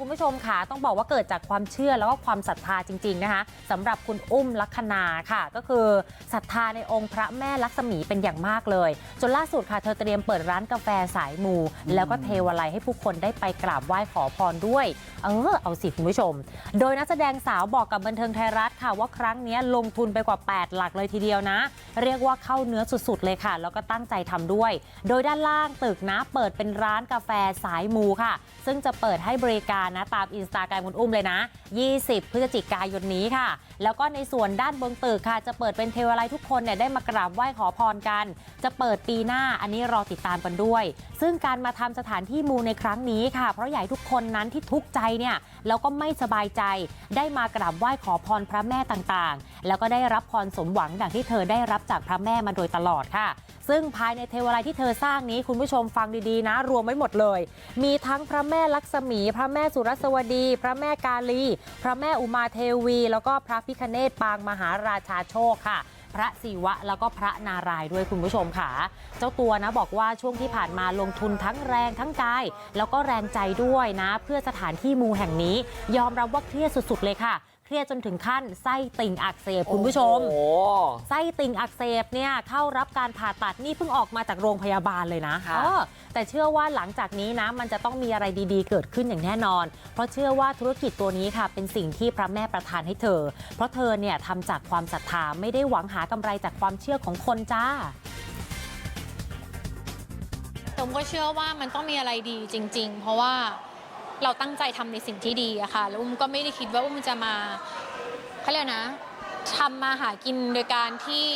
คุณผู้ชมค่ะต้องบอกว่าเกิดจากความเชื่อแล้วก็ความศรัทธาจริง ๆนะคะสำหรับคุณอุ้มลัคนาค่ะ ก็คือศรัทธาในองค์พระแม่ลักษมีเป็นอย่างมากเลย จนล่าสุดค่ะเธอเตรียมเปิดร้านกาแฟสายมู แล้วก็เทวาลัยให้ผู้คนได้ไปกราบไหว้ขอพรด้วย เออเอาสิคุณผู้ชม โดยนักแสดงสาวบอกกับบันเทิงไทยรัฐค่ะ ว่าครั้งนี้ลงทุนไปกว่า 8 หลักเลยทีเดียวนะ เรียกว่าเข้าเนื้อสุดๆเลยค่ะ แล้วก็ตั้งใจทำด้วย โดยด้านล่างตึกนะเปิดเป็นร้านกาแฟสายมูค่ะ ซึ่งจะเปิดให้บริการนะตามอินสตาแกรมคุณอุ้มเลยนะ 20 พฤศจิกายนนี้ค่ะ แล้วก็ในส่วนด้านบนตึกค่ะ จะเปิดเป็นเทวาลัยทุกคนเนี่ยได้มากราบไหว้ขอพรกัน จะเปิดปีหน้าอันนี้รอติดตามกันด้วย ซึ่งการมาทำสถานที่มูในครั้งนี้ค่ะ เพราะอยากให้ทุกคนนั้นที่ทุกข์ใจเนี่ยแล้วก็ไม่สบายใจ ได้มากราบไหว้ขอพรพระแม่ต่างๆ แล้วก็ได้รับพรสมหวังดังที่เธอได้รับจากพระแม่มาโดยตลอดค่ะ ซึ่งภายในเทวาลัยที่เธอสร้างนี้คุณผู้ชมฟังดีๆนะ รวมไว้หมดเลย มีทั้งพระแม่ลักษมี พระแม่สุรสวดี พระแม่กาลี พระแม่อุมาเทวี แล้วก็พระพิคเนตปางมหาราชาโชคค่ะพระศิวะแล้วก็พระนารายณ์ด้วยคุณผู้ชมค่ะ เจ้าตัวนะบอกว่าช่วงที่ผ่านมาลงทุนทั้งแรงทั้งกาย แล้วก็แรงใจด้วยนะ เพื่อสถานที่มูแห่งนี้ ยอมรับว่าเครียดสุดๆเลยค่ะ เครียดจนถึงขั้นไส้ติ่งอักเสบคุณผู้ชมโอ้โหไส้ติ่งอักเสบเนี่ยเข้ารับการผ่าตัดนี่เพิ่งออกมาจากโรงพยาบาลเลยนะค่ะเออแต่เชื่อว่าหลังจากนี้นะมันจะต้องมีอะไรดีๆ เกิดขึ้นอย่างแน่นอน เพราะเชื่อว่าธุรกิจตัวนี้ค่ะ เป็นสิ่งที่พระแม่ประทานให้เธอ เพราะเธอเนี่ยทำจากความศรัทธาไม่ได้หวังหากำไรจากความเชื่อของคนจ้าตมก็เชื่อว่ามันต้องมีอะไรดีจริง ๆ เพราะว่า เราตั้งใจทำในสิ่งที่ดีอะค่ะ แล้วอุ้มก็ไม่ได้คิดว่าอุ้มจะมาเขาเรียกนะทำมาหากินโดยการที่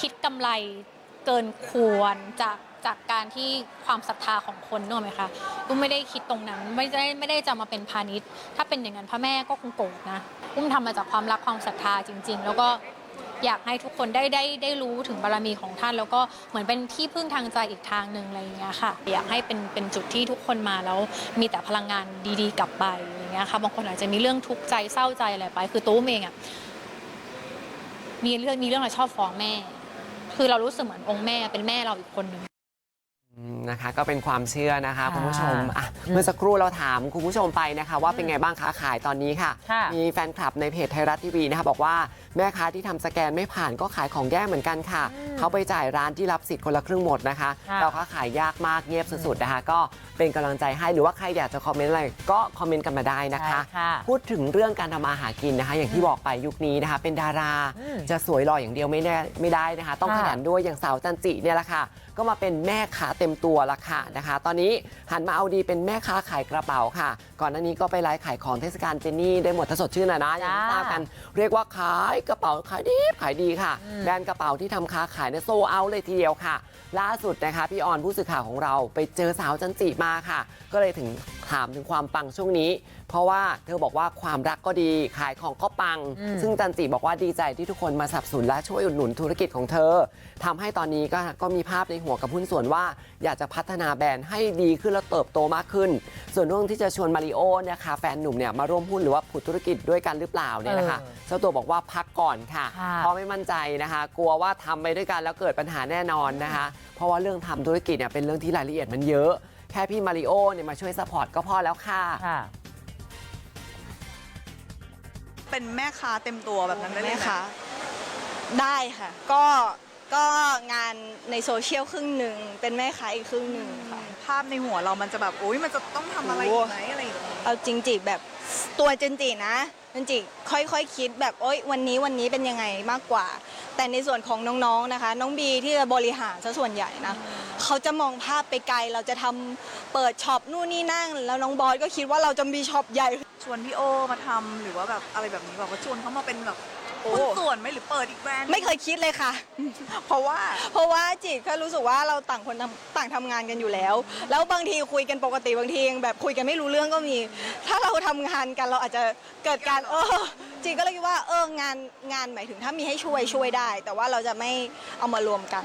คิดกำไรเกินควรจากจากการที่ความศรัทธาของคนนึกไหมคะอุ้มไม่ได้คิดตรงนั้นไม่ได้ไม่ได้จะมาเป็นพาณิชย์ ถ้าเป็นอย่างนั้นพระแม่ก็คงโกรธนะอุ้มทำมาจากความรักความศรัทธาจริง ๆ แล้วก็ อยากให้ทุกคนได้ได้ได้รู้ถึงบารมีของท่าน แล้วก็เหมือนเป็นที่พึ่งทางใจอีกทางหนึ่งอะไรอย่างเงี้ยค่ะ อยากให้เป็นเป็นจุดที่ทุกคนมาแล้วมีแต่พลังงานดีๆ กลับไปอย่างเงี้ยค่ะบางคนอาจจะมีเรื่องทุกข์ใจเศร้าใจอะไรไป คือตู้เองอะมีเรื่องมีเรื่องอะไรชอบฟ้องแม่ คือเรารู้สึกเหมือนองค์แม่เป็นแม่เราอีกคนหนึ่ง นะคะก็เป็นความเชื่อนะคะค่ะคุณผู้ชมอะอืมเมื่อสักครู่เราถามคุณผู้ชมไปนะคะ ว่าเป็นไงบ้างค้าขายตอนนี้ค่ะ ค่ะมีแฟนคลับในเพจไทยรัฐทีวีนะคะบอกว่าแม่ค้าที่ทำสแกนไม่ผ่านก็ขายของแย่เหมือนกันค่ะอืมเขาไปจ่ายร้านที่รับสิทธิ์คนละครึ่งหมดนะคะ ค่ะ เราค้าขายยากมากเงียบสุดๆนะคะ ก็ เป็นกำลังใจให้หรือว่าใครอยากจะคอมเมนต์อะไรก็คอมเมนต์กันมาได้นะคะ ใช่ค่ะพูดถึงเรื่องการทำมาหากินนะคะ อย่างที่บอกไปยุคนี้นะคะ เป็นดาราอืมจะสวยหล่ออย่างเดียวไม่ได้ไม่ได้นะคะ ต้องค่ะ ขยันด้วยอย่างสาวจันจิเนี่ยแหละค่ะ ก็มาเป็นแม่ค้าเต็มตัวละค่ะนะคะ ตอนนี้หันมาเอาดีเป็นแม่ค้าขายกระเป๋าค่ะ ก่อนหน้านี้ก็ไปไลฟ์ขายของเทศกาลเจนนี่ได้หมดถ้าสดชื่นนะนะอย่างที่ทราบกัน เรียกว่าขายกระเป๋าขายดีขายดีค่ะ อืม แบรนด์กระเป๋าที่ทำค้าขายเนี่ยโซเอาเลยทีเดียวค่ะ ล่าสุดนะคะ พี่ออนผู้สื่อข่าวของเราไปเจอสาวจันจิมาค่ะ ก็เลยถึงถามถึงความปังช่วงนี้ เพราะว่าเธอบอกว่าความรักก็ดีขายของก็ปังอืมซึ่งจันจิบอกว่าดีใจที่ทุกคนมาสนับสนุนและช่วยอุดหนุนธุรกิจของเธอทำให้ตอนนี้ก็ก็มีภาพในหัวกับหุ้นส่วนว่า อยากจะพัฒนาแบรนด์ให้ดีขึ้นและเติบโตมากขึ้น ส่วนเรื่องที่จะชวนมาริโอเนี่ยค่ะแฟนหนุ่มเนี่ยมาร่วมหุ้นหรือว่าผุดธุรกิจด้วยกันหรือเปล่าเนี่ยนะคะเออเจ้าตัวบอกว่าพักก่อนค่ะค่ะเพราะไม่มั่นใจนะคะ กลัวว่าทำไปด้วยกันแล้วเกิดปัญหาแน่นอนนะคะ เพราะว่าเรื่องทำธุรกิจเนี่ยเป็นเรื่องที่รายละเอียดมันเยอะ แค่พี่มาริโอเนี่ยมาช่วยซัพพอร์ตก็พอแล้วค่ะค่ะเป็นแม่ค้าเต็มตัวแบบนั้นได้ไหมแม่ค้าได้ค่ะ ก็ก็งานในโซเชียลครึ่งหนึ่งเป็นแม่ค้าอีกครึ่งหนึ่งค่ะภาพในหัวเรามันจะแบบโอ้ยมันจะต้องทำอะไรอีกไหมอะไรอย่างเงี้ยเอาจริงจิแบบตัวจริงจินะจริงจิค่อยๆคคิดแบบโอ๊ยวันนี้วันนี้เป็นยังไงมากกว่า แต่ในส่วนของน้องๆนะคะ น้องบีที่จะบริหารซะส่วนใหญ่นะ เขาจะมองภาพไปไกล เราจะทำเปิดช็อปนู่นนี่นั่งแล้วน้องบอสก็คิดว่าเราจะมีช็อปใหญ่ ชวนพี่โอมาทำหรือว่าแบบอะไรแบบนี้แบบว่าชวนเขามาเป็นแบบโอ้ หุ้นส่วนไหมหรือเปิดอีกแบรนด์ไม่เคยคิดเลยค่ะ เพราะว่า เพราะว่าจิตก็รู้สึกว่าเราต่างคนทำต่างทำงานกันอยู่แล้ว แล้วบางทีคุยกันปกติบางทียังแบบคุยกันไม่รู้เรื่องก็มี ถ้าเราทำงานกันเราอาจจะเกิดการเออจิตก็เลยคิดว่าเอองานงานหมายถึงถ้ามีให้ช่วยช่วยได้ แต่ว่าเราจะไม่เอามารวมกัน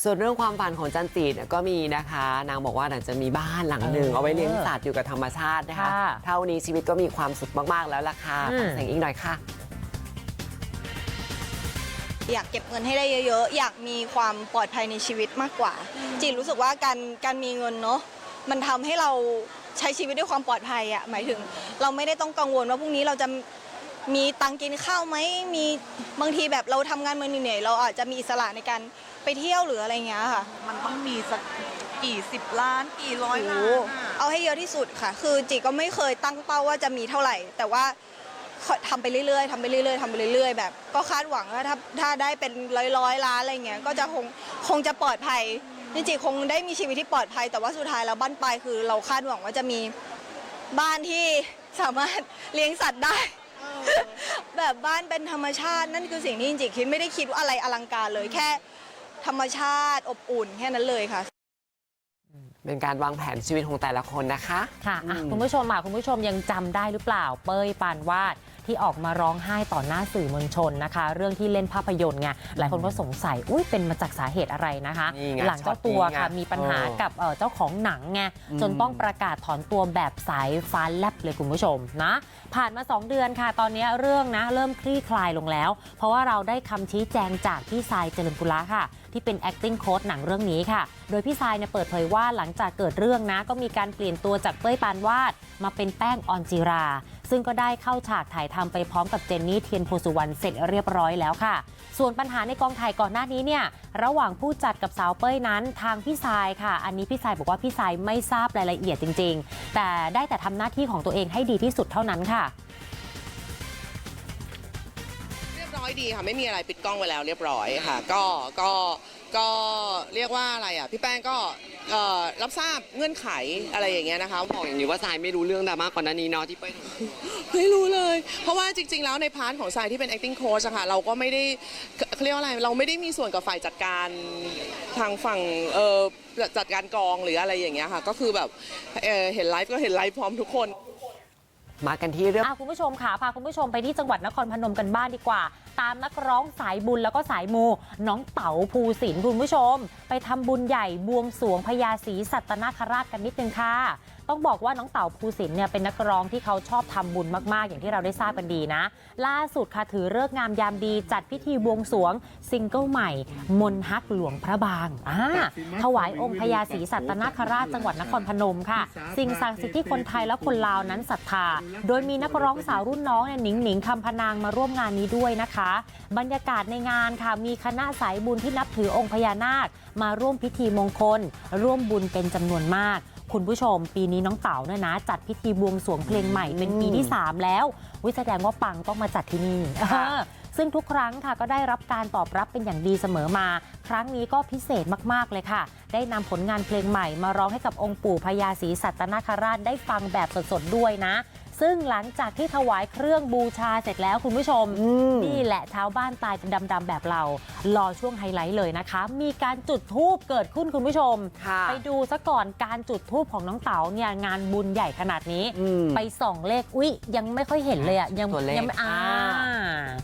ส่วนเรื่องความฝันของจันจีเนี่ยก็มีนะคะ นางบอกว่าหลังจะมีบ้านหลังหนึ่งเออเอาไว้เลี้ยงสัตว์อยู่กับธรรมชาตินะคะ ค่ะเท่านี้ชีวิตก็มีความสุขมากๆแล้วล่ะค่ะอืมฟังเสียงอีกหน่อยค่ะ อยากเก็บเงินให้ได้เยอะๆ อยากมีความปลอดภัยในชีวิตมากกว่า จีนรู้สึกว่าการการมีเงินเนาะมันทำให้เราใช้ชีวิตด้วยความปลอดภัยอะหมายถึง เราไม่ได้ต้องกังวลว่าพรุ่งนี้เราจะ มีตังค์กินข้าวไหมมีบางทีแบบเราทำงานเมืองเหนื่อยๆเราอาจจะมีอิสระในการไปเที่ยวหรืออะไรอย่างเงี้ยค่ะ มันต้องมีสักกี่สิบล้านกี่ร้อยล้านโอ้อะเอาให้เยอะที่สุดค่ะ คือจิก็ไม่เคยตั้งเป้าว่าจะมีเท่าไหร่ แต่ว่าทำไปเรื่อยๆทำไปเรื่อยๆทำไปเรื่อยๆ แบบ ก็คาดหวังว่าถ้าถ้าได้เป็นร้อยร้อยๆล้านอะไรเงี้ยก็จะคงคงจะปลอดภัยจริงๆคงได้มีชีวิตที่ปลอดภัย แต่ว่าสุดท้ายแล้วบ้านปลายคือ เราคาดหวังว่าจะมีบ้านที่สามารถเลี้ยงสัตว์ได้ แบบบ้านเป็นธรรมชาตินั่นคือสิ่งที่จริงๆคิดไม่ได้คิดว่าอะไรอลังการเลยแค่ธรรมชาติอบอุ่นแค่นั้นเลยค่ะ เป็นการวางแผนชีวิตของแต่ละคนนะคะ ค่ะอะอืมคุณผู้ชมอะคุณผู้ชมยังจำได้หรือเปล่า เป้ยปานวาด ที่ออกมาร้องไห้ต่อหน้าสื่อมวลชนนะคะ เรื่องที่เล่นภาพยนตร์ไงหลายคนก็สงสัยอุ้ยเป็นมาจากสาเหตุอะไรนะคะ นี่ไงหลังเจ้าตัวช็อตนี้ไงค่ะมีปัญหาเออ กับเอ่อเจ้าของหนังไงอืมจนต้องประกาศถอนตัวแบบสายฟ้าแลบเลยคุณผู้ชมนะ ผ่านมา 2 เดือนค่ะ ตอนนี้เรื่องนะเริ่มคลี่คลายลงแล้ว เพราะว่าเราได้คำชี้แจงจากพี่ทรายเจริญปุระค่ะ ที่เป็น acting coach หนังเรื่องนี้ค่ะ โดยพี่ทรายเนี่ยเปิดเผยว่าหลังจากเกิดเรื่องนะ ก็มีการเปลี่ยนตัวจากเป้ยปานวาด มาเป็นแป้งออนจิรา ซึ่งก็ได้เข้าฉากถ่ายทำไปพร้อมกับเจนนี่เทียนโพสุวรรณเสร็จเรียบร้อยแล้วค่ะ ส่วนปัญหาในกองถ่ายก่อนหน้านี้เนี่ยระหว่างผู้จัดกับสาวเป้ยนั้นทางพี่ทรายค่ะ อันนี้พี่ทรายบอกว่าพี่ทรายไม่ทราบรายละเอียดจริง ๆ แต่ได้แต่ทำหน้าที่ของตัวเองให้ดีที่สุดเท่านั้นค่ะเรียบร้อยดีค่ะไม่มีอะไรปิดกล้องไว้แล้วเรียบร้อยค่ะ ก็ก็ ก็เรียกว่าอะไรอะ พี่แป้งก็เอ่อรับทราบเงื่อนไขอะไรอย่างเงี้ยนะคะบอกอย่างนี้ว่าทรายไม่รู้เรื่องดราม่าก่อนหน้านี้เนาะที่เป้ยทำไม่รู้เลย เพราะว่าจริง ๆ แล้วในพาร์ทของทรายที่เป็น acting coach อะค่ะเราก็ไม่ได้เขาเรียกว่าอะไรเราไม่ได้มีส่วนกับฝ่ายจัดการทางฝั่งเอ่อจัดการกองหรืออะไรอย่างเงี้ยค่ะก็คือแบบเอ่อเห็นไลฟ์ก็เห็นไลฟ์พร้อมทุกคน มากันที่เรื่อง อะคุณผู้ชมค่ะพาคุณผู้ชมไปที่จังหวัดนครพนมกันบ้างดีกว่า ตามนักร้องสายบุญแล้วก็สายมู น้องเต๋าภูสินทร์คุณผู้ชม ไปทำบุญใหญ่บวงสรวงพญาศรีสัตนคราชกันนิดนึงค่ะ ต้องบอกว่าน้องเต๋าภูสินเนี่ยเป็นนักร้องที่เขาชอบทำบุญมากๆ อย่างที่เราได้ทราบกันดีนะ ล่าสุดค่ะถือเลิกงามยามดีจัดพิธีบวงสรวงซิงเกิลใหม่ มนฮักหลวงพระบางอ่าถวายองค์พญาศรีสัตนคราชจังหวัดนครพนมค่ะ สิ่งศักดิ์สิทธิ์ที่คนไทยและคนลาวนั้นศรัทธา โดยมีนักร้องสาวรุ่นน้องเนี่ยหนิงหนิงคำพนางมาร่วมงานนี้ด้วยนะคะ บรรยากาศในงานค่ะมีคณะสายบุญที่นับถือองค์พญานาค มาร่วมพิธีมงคล ร่วมบุญเป็นจำนวนมาก คุณผู้ชม ปีนี้น้องเต๋าเนี่ยนะ จัดพิธีบวงสรวงเพลงใหม่เป็นปีที่ 3 แล้ววิแสดงว่าปังต้องมาจัดที่นี่ค่ะเออซึ่งทุกครั้งค่ะก็ได้รับการตอบรับเป็นอย่างดีเสมอมา ครั้งนี้ก็พิเศษมากๆเลยค่ะ ได้นำผลงานเพลงใหม่มาร้องให้กับองค์ปู่พญาศรีสัตนคราชได้ฟังแบบสดๆด้วยนะ ซึ่งหลังจากที่ถวายเครื่องบูชาเสร็จแล้วคุณผู้ชมอืมนี่แหละชาวบ้านตายเป็นดำๆแบบเรา รอช่วงไฮไลท์เลยนะคะ มีการจุดทูบเกิดขึ้นคุณผู้ชมค่ะไปดูซะก่อนการจุดทูบของน้องเต๋าเนี่ยงานบุญใหญ่ขนาดนี้อืมไปส่องเลขอุ๊ย ยังไม่ค่อยเห็นเลยอะยังตัวเลขยังไม่อ่า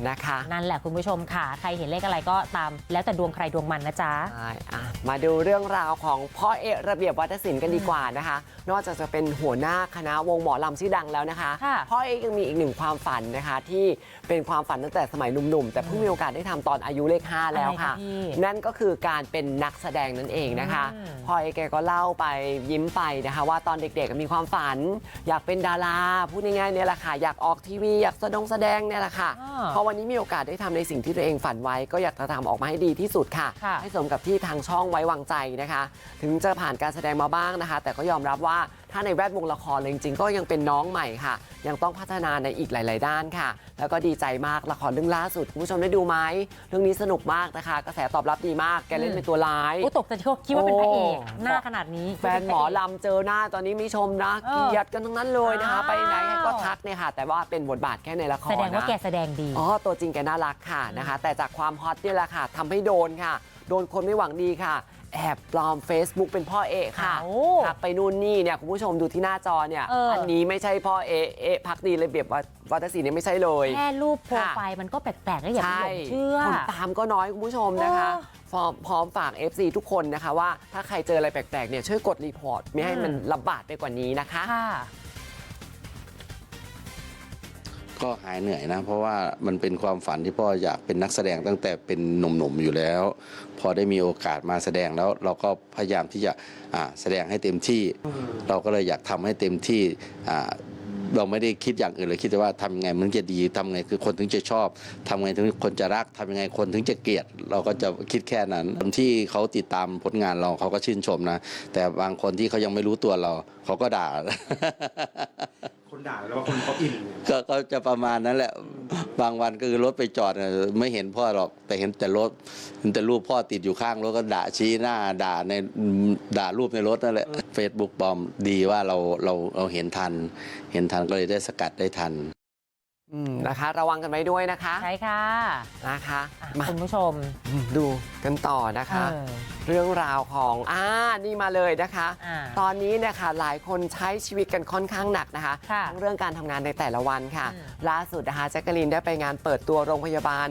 นะคะนั่นแหละคุณผู้ชมค่ะ ใครเห็นเลขอะไรก็ตาม แล้วแต่ดวงใครดวงมันนะจ๊ะใช่อะมาดูเรื่องราวของพ่อเอะระเบียบวัฒนศิลป์กันดีกว่านะคะ นอกจากจะเป็นหัวหน้าคณะวงหมอลำชื่อดังแล้วนะคะค่ะพ่อเอะยังมีอีกหนึ่งความฝันนะคะ ที่เป็นความฝันตั้งแต่สมัยหนุ่มๆ แต่เพิ่งมีโอกาสได้ทำตอนอายุเลข5แล้วค่ะ อะไรคะพี่ นั่นก็คือการเป็นนักแสดงนั่นเองนะคะอืมพ่อเอะแกก็เล่าไปยิ้มไปนะคะ ว่าตอนเด็กๆมีความฝัน อยากเป็นดาราพูดง่ายๆเนี่ยแหละค่ะ อยากออกทีวี อยากแสดงแสดงเนี่ยแหละค่ะ อ่าพอวันนี้มีโอกาสได้ทำในสิ่งที่ตัวเองฝันไว้ ก็อยากจะทำออกมาให้ดีที่สุดค่ะค่ะ ให้สมกับที่ทางช่องไว้วางใจนะคะ ถึงจะผ่านการแสดงมาบ้างนะคะ แต่ก็ยอมรับว่าถ้าในแวดวงละครเลยจริงๆก็ยังเป็นน้องใหม่ค่ะ ยังต้องพัฒนาในอีกหลาย ๆ ด้านค่ะ แล้วก็ดีใจมากละครเรื่องล่าสุดคุณผู้ชมได้ดูไหมเรื่องนี้สนุกมากนะคะกระแสตอบรับดีมากแกเล่นเป็นตัวร้ายโอ้ตกใจคิดว่าเป็นพระเอกโอ้หน้าขนาดนี้แฟนหมอลำเจอหน้าตอนนี้มีชมนะเอเกอลียดกันทั้งนั้นเลยนะคะอ้าวไปไหนก็ทักเนี่ยค่ะ แต่ว่าเป็นบทบาทแค่ในละครแสดงว่านะ แกแสดงดี อ๋อ ตัวจริงแกน่ารักค่ะนะคะ แต่จากความฮอตนี่แหละค่ะทำให้โดนค่ะ โดนคนไม่หวังดีค่ะ แอบปลอม Facebook เป็นพ่อเอะค่ะโอ้ทักไปนู่นนี่เนี่ยคุณผู้ชมดูที่หน้าจอเนี่ยเอออันนี้ไม่ใช่พ่อเอะเอะพักดีเลยเบียบว่าวัตศิลป์เนี่ยไม่ใช่เลย แค่รูปโปรไฟล์มันก็แปลกๆแล้วอย่าไปหลงเชื่อคนตามก็น้อยคุณผู้ชมนะคะเออพร้อมพร้อมฝาก FC ทุกคนนะคะว่าถ้าใครเจออะไรแปลกๆเนี่ยช่วยกดรีพอร์ตไม่ให้มันอืมระบาดไปกว่านี้นะคะค่ะ ก็หายเหนื่อยนะ เพราะว่ามันเป็นความฝันที่พ่ออยากเป็นนักแสดงตั้งแต่เป็นหนุ่มๆอยู่แล้ว พอได้มีโอกาสมาแสดงแล้วเราก็พยายามที่จะแสดงให้เต็มที่ เราก็เลยอยากทำให้เต็มที่เราไม่ได้คิดอย่างอื่นเลยคิดแต่ว่าทำยังไงมันจะดีทำไงคือคนถึงจะชอบทำไงถึงคนจะรักทำยังไงคนถึงจะเกลียด เราก็จะคิดแค่นั้นคนที่เขาติดตามผลงานเราเขาก็ชื่นชมนะ แต่บางคนที่เขายังไม่รู้ตัวเราเขาก็ด่า คนด่าแล้วว่าคนเขาอินก็ก็จะประมาณนั้นแหละ บางวันก็คือรถไปจอดเนี่ยไม่เห็นพ่อหรอก แต่เห็นแต่รถเห็นแต่รูปพ่อติดอยู่ข้างรถก็ด่าชี้หน้าด่าในด่ารูปในรถนั่นแหละ Facebook ปลอมดีว่าเราเราเราเห็นทัน เห็นทันก็เลยได้สกัดได้ทันอืมนะคะ ระวังกันไว้ด้วยนะคะ ใช่ค่ะนะคะอะมาคุณผู้ชมดูกันต่อนะคะ เออเรื่องราวของอ่านี่มาเลยนะคะอ่าตอนนี้เนี่ยค่ะหลายคนใช้ชีวิตกันค่อนข้างหนักนะคะค่ะทั้งเรื่องการทำงานในแต่ละวันค่ะอืมล่าสุดนะคะแจ็คกะลีนได้ไปงานเปิดตัวโรงพยาบาล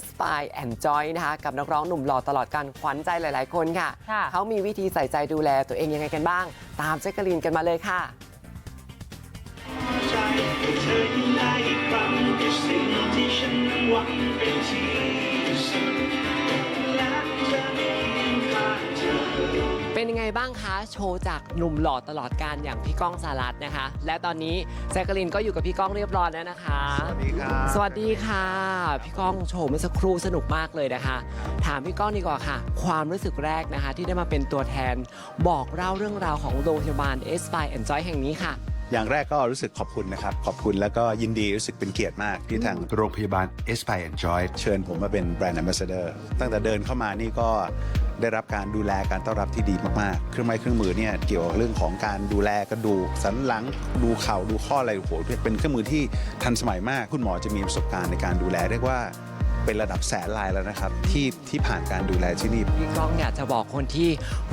S by and Joy นะคะกับนักร้องหนุ่มหล่อตลอดการขวัญใจหลาย ๆ คนค่ะค่ะเขามีวิธีใส่ใจดูแลตัวเองยังไงกันบ้าง ตามแจ็คกะลีนกันมาเลยค่ะ ไงบ้างคะ โชว์จากหนุ่มหล่อตลอดการอย่างพี่ก้องสารัตนะคะ และตอนนี้แจ็คกะลีนก็อยู่กับพี่ก้องเรียบร้อยแล้วนะคะ สวัสดีครับสวัสดีค่ะ พี่ก้องโชว์เมื่อสักครู่สนุกมากเลยนะคะ ถามพี่ก้องดีกว่าค่ะ ความรู้สึกแรกนะคะ ที่ได้มาเป็นตัวแทน บอกเล่าเรื่องราวของโรงพยาบาล S by and Joy แห่งนี้ค่ะ อย่างแรกก็รู้สึกขอบคุณนะครับ ขอบคุณแล้วก็ยินดีรู้สึกเป็นเกียรติมากที่ทางโรงพยาบาล a s p i r e Enjoy เชิญผมมาเป็นแบรนด์ Ambassador ตั้งแต่เดินเข้ามานี่ก็ได้รับการดูแลการต้อนรับที่ดีมากๆ เครื่องไม้เครื่องมือเนี่ยเกี่ยวกับเรื่องของการดูแลกระดูกสันหลังดูเข่าดูข้ออะไรโอ้โหเป็นเครื่องมือที่ทันสมัยมาก คุณหมอจะมีประสบการณ์ในการดูแลเรียกว่าเป็นระดับแสนลายแล้วนะครับ ที่ที่ผ่านการดูแลที่นี่พี่ก้องอยากจะบอกคนที่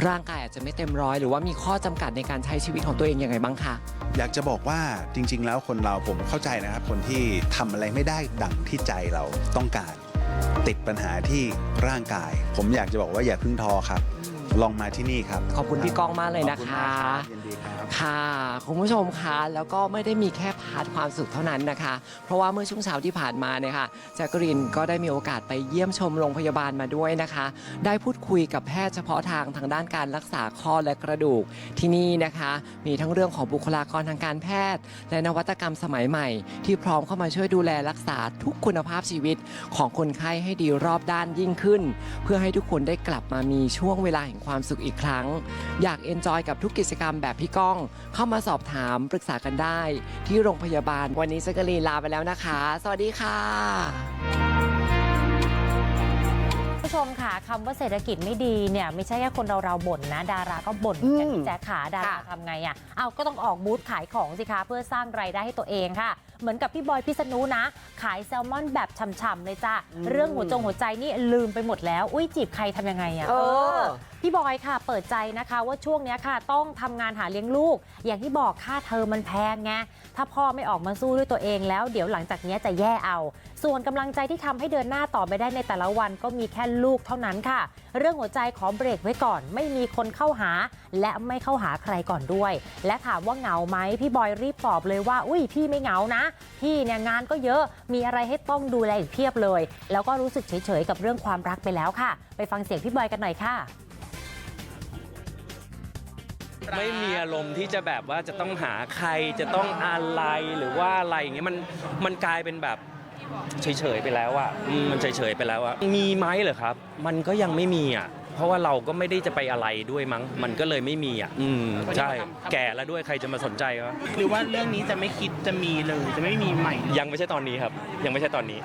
ร่างกายอาจจะไม่เต็มร้อย หรือว่ามีข้อจำกัดในการใช้ชีวิตของตัวเองยังไงบ้างคะ อยากจะบอกว่าจริง ๆ แล้วคนเราผมเข้าใจนะครับ คนที่ทำอะไรไม่ได้ดังที่ใจเราต้องการ ติดปัญหาที่ร่างกาย ผมอยากจะบอกว่าอย่าพึ่งท้อครับ ลองมาที่นี่ครับขอบคุณพี่ก้องมากเลยนะขอบณคะ มากรับยินดีครับ ค่ะคุณผู้ชมคะแล้วก็ไม่ได้มีแค่พาร์ทความสุขเท่านั้นนะคะ เพราะว่าเมื่อช่วงเช้าที่ผ่านมาเนี่ยค่ะแจ็คกรีนก็ได้มีโอกาสไปเยี่ยมชมโรงพยาบาลมาด้วยนะคะ ได้พูดคุยกับแพทย์เฉพาะทางทางด้านการรักษาข้อและกระดูกที่นี่นะคะ มีทั้งเรื่องของบุคลากรทางการแพทย์ และนวัตกรรมสมัยใหม่ ที่พร้อมเข้ามาช่วยดูแลรักษาทุกคุณภาพชีวิตของคนไข้ให้ดีรอบด้านยิ่งขึ้น เพื่อให้ทุกคนได้กลับมามีช่วงเวลาแห่งความสุขอีกครั้ง อยากเอนจอยกับทุกกิจกรรมแบบพี่ก้อง เข้ามาสอบถามปรึกษากันได้ ที่โรงพยาบาล วันนี้แจักรีนลาไปแล้วนะคะ สวัสดีค่ะผู้ชมค่ะคำว่าเศรษฐกิจไม่ดีเนี่ยไม่ใช่แค่คนเราเราๆบ่นนะ ดาราก็บ่นเหมือนกันอืมพี่แจ๊คขาดาราค่ะทำไงอะเอาก็ต้องออกบูธขายของสิคะเพื่อสร้างรายได้ให้ตัวเองค่ะ เหมือนกับพี่บอยพิษณุนะ ขายแซลมอนแบบฉ่ำๆเลยจ้ะเรื่องหัวจงหัวใจนี่ลืมไปหมดแล้ว อุ้ยจีบใครทำยังไงอะเออ พี่บอยค่ะเปิดใจนะคะว่าช่วงเนี้ยค่ะต้องทำงานหาเลี้ยงลูก อย่างที่บอกค่าเทอมมันแพงไงถ้าพ่อไม่ออกมาสู้ด้วยตัวเองแล้ว เดี๋ยวหลังจากเนี้ยจะแย่เอาส่วนกำลังใจที่ทำให้เดินหน้าต่อไปได้ในแต่ละวันก็มีแค่ลูกเท่านั้นค่ะ เรื่องหัวใจขอเบรกไว้ก่อน ไม่มีคนเข้าหา และไม่เข้าหาใครก่อนด้วย และถามว่าเหงาไหมพี่บอยรีบตอบเลยว่า อุ้ยพี่ไม่เหงานะพี่เนี่ยงานก็เยอะมีอะไรให้ต้องดูแลอีกเพียบเลย แล้วก็รู้สึกเฉยๆกับเรื่องความรักไปแล้วค่ะ ไปฟังเสียงพี่บอยกันหน่อยค่ะไม่มีอารมณ์ที่จะแบบว่าจะต้องหาใครจะต้องอะไรหรือว่าอะไรอย่างเงี้ยมันมันกลายเป็นแบบ เฉยๆไปแล้วอะอืมมันเฉยๆไปแล้วอะมีไหมเหรอครับ มันก็ยังไม่มีอะเพราะว่าเราก็ไม่ได้จะไปอะไรด้วยมั้ง มันก็เลยไม่มีอะอืมใช่ แก่แล้วด้วยใครจะมาสนใจวะหรือว่าเรื่องนี้จะไม่คิดจะมีเลย จะไม่มีใหม่ยังไม่ใช่ตอนนี้ครับ ยังไม่ใช่ตอนนี้